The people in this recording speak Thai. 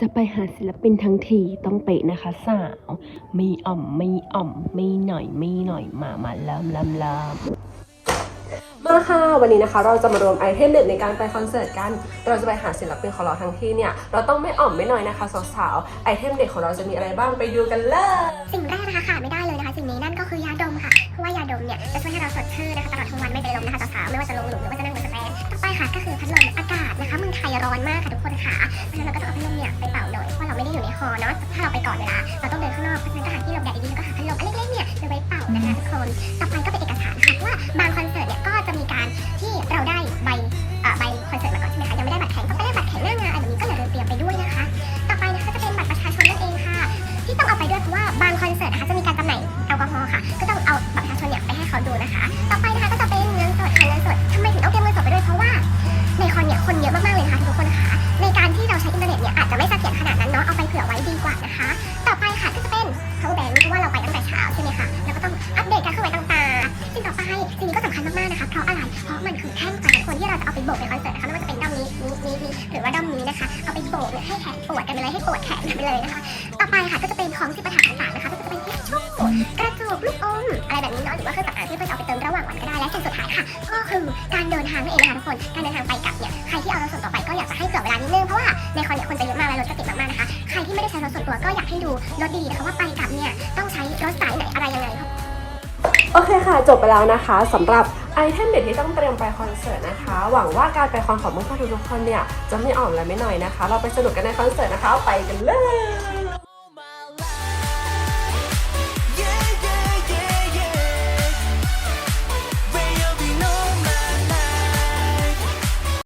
จะไปหาศิลปินทั้งทีต้องเป๊ะนะคะสาวไม่อ่อมไม่อ่อมไม่หน่อยไม่หน่อยมามาเริ่มเริ่มเริ่มมาค่ะ วันนี้นะคะเราจะมารวมไอเทมเด็ดในการไปคอนเสิร์ตกัน เราจะไปหาศิลปินของเราทั้งที่เนี่ย เราต้องไม่อ่อมไม่น้อยนะคะสาวๆไอเทมเด็ดของเราจะมีอะไรบ้างไปดูกันเลย สิ่งแรกนะคะขาดไม่ได้เลยนะคะ สิ่งนี้นั่นก็คือยาดมค่ะ เพราะว่ายาดมเนี่ยจะช่วยให้เราสดชื่นนะคะตลอดทั้งวันไม่เป็นลมนะคะ ร้อนมากค่ะทุกคนค่ะเพราะฉะนั้นเราก็ต้องเอาพัดลมเนี่ยไปเป่าหน่อยเพราะเราไม่ได้อยู่ในฮอเนาะถ้าเราไปก่อนเวลาเราต้องเดินข้างนอกเพราะฉะนั้นก็หาที่หลบแดดดีๆแล้วก็หาพัดลมอันเล็กๆเนี่ยไปไว้เป่านะคะทุกคนต่อไปก็เป็นเอกสารค่ะเพราะว่าบางคอน ราะอะไรเพราะมันคือแท่งไฟของคนที่เราจะเอาไปโบกในคอนเสิร์ตนะคะไม่ว่าจะเป็นด้อมนี้นี้นี้นี้หรือว่าด้อมนี้นะคะ เอาไปโบกเนี่ยให้แขนปวดกันไปเลยให้ปวดแขนกันไปเลยนะคะ ต่อไปค่ะก็จะเป็นของที่ประถาต่างๆนะคะก็จะเป็นทิชชู่กระจกลูกอมอะไรแบบนี้เนาะหรือว่าเครื่องสำอางที่เพื่อนเอาไปเติมระหว่างวันก็ได้และสิ่งสุดท้ายค่ะก็คือการเดินทางนั่นเองนะคะทุกคนการเดินทางไปกลับเนี่ยใครที่เอารถส่วนตัวไปก็อยากจะให้เผื่อเวลานิดนึงเพราะว่าในคอนเนี่ยคนจะเยอะมากและรถก็ติดมากๆนะคะใครที่ไม่ได้ใช้รถส่วนตัวก็อยากให้ดูรถดีๆนะคะว่าไปกลับเนี่ยต้องใช้รถสายไหนอะไรยังไงโอเคค่ะ จบไปแล้วนะคะสำหรับ ไอเทมเด็ดที่ต้องเตรียมไปคอนเสิร์ตนะคะ หวังว่าการไปคอนของเพื่อนทุกๆคนเนี่ยจะไม่อ่อนและไม่หน่อยนะคะ เราไปสนุกกันในคอนเสิร์ตนะคะ ไปกันเลย